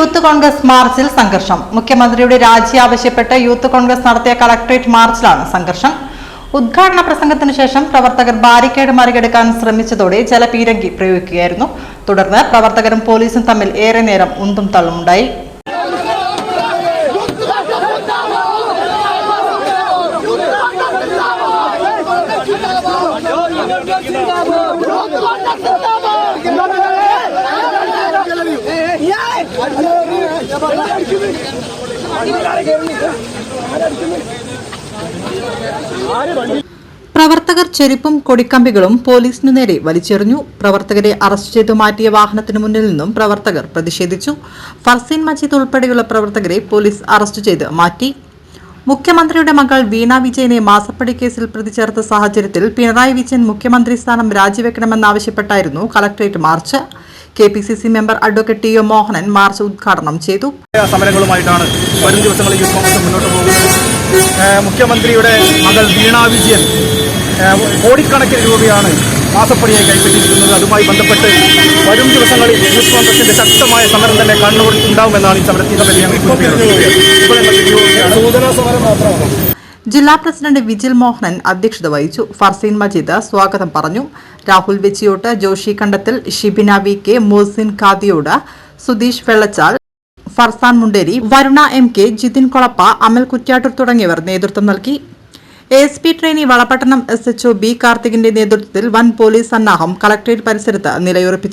Youth Congress മാർച്ചിൽ സംഘർഷം മുഖ്യമന്ത്രിയുടെ രാജി ആവശ്യപ്പെട്ട് യൂത്ത് കോൺഗ്രസ് നടത്തിയ കളക്ടറേറ്റ് മാർച്ചിലാണ് സംഘർഷം ഉദ്ഘാടന പ്രസംഗത്തിനു ശേഷം പ്രവർത്തകർ ബാരിക്കേഡ് മറികടക്കാൻ ശ്രമിച്ചതോടെ ജലപീരങ്കി പ്രയോഗിക്കുകയായിരുന്നു തുടർന്ന് പ്രവർത്തകരും പോലീസും തമ്മിൽ ഏറെ നേരം ഉന്തും തള്ളുമുണ്ടായി പ്രവർത്തകർ ചെരുപ്പും കൊടിക്കമ്പികളും പോലീസിനു നേരെ വലിച്ചെറിഞ്ഞു. പ്രവർത്തകരെ അറസ്റ്റ് ചെയ്തു മാറ്റിയ വാഹനത്തിനു മുന്നിൽ നിന്നും പ്രവർത്തകർ പ്രതിഷേധിച്ചു. ഫർസീൻ മജീദ് ഉൾപ്പെടെയുള്ള പ്രവർത്തകരെ പോലീസ് അറസ്റ്റ് ചെയ്ത് മാറ്റി. മുഖ്യമന്ത്രിയുടെ മകൾ വീണ വിജയനെ മാസപ്പടി കേസിൽ പ്രതി ചേർത്ത സാഹചര്യത്തിൽ പിണറായി വിജയൻ മുഖ്യമന്ത്രി സ്ഥാനം രാജിവെക്കണമെന്നാവശ്യപ്പെട്ടായിരുന്നു collectorate march. K P C C member advocate T O Mohanan march ഉദ്ഘാടനം ചെയ്തു. സമരങ്ങളുമായിട്ടാണ് വരും ദിവസങ്ങളിൽ യൂത്ത് കോൺഗ്രസ് മുന്നോട്ട് പോകുന്നത്. മുഖ്യമന്ത്രിയുടെ മകൾ വീണ വിജയൻ കോടിക്കണക്കിന് രൂപയാണ് മാസപ്പടിയായി കൈപ്പറ്റിയിരിക്കുന്നത്. അതുമായി ബന്ധപ്പെട്ട് വരും ദിവസങ്ങളിൽ യൂത്ത് കോൺഗ്രസിന്റെ ശക്തമായ സമരം തന്നെ കണ്ണൂർ ഉണ്ടാവുമെന്നാണ് ഈ ഞങ്ങൾ. സൂചനാ സമരം മാത്രമാണ്? ജില്ലാ പ്രസിഡന്റ് വിജിൽ മോഹനൻ അധ്യക്ഷത വഹിച്ചു. ഫർസീൻ മജീദ് സ്വാഗതം പറഞ്ഞു. Rahul Vechiyot Joshi Kandathil Shibina V K Mohsin Khadiyod Sudheesh Vellachal Farsan Munderi Varuna M K Jithin Kolappa Amal Kuttiattoor തുടങ്ങിയവർ നേതൃത്വം നൽകി. S P trainee Valapattanam S H O B കാർത്തികിന്റെ നേതൃത്വത്തിൽ വൻ പോലീസ് സന്നാഹം കളക്ടറേറ്റ് പരിസരത്ത് നിലയുറപ്പിച്ചു.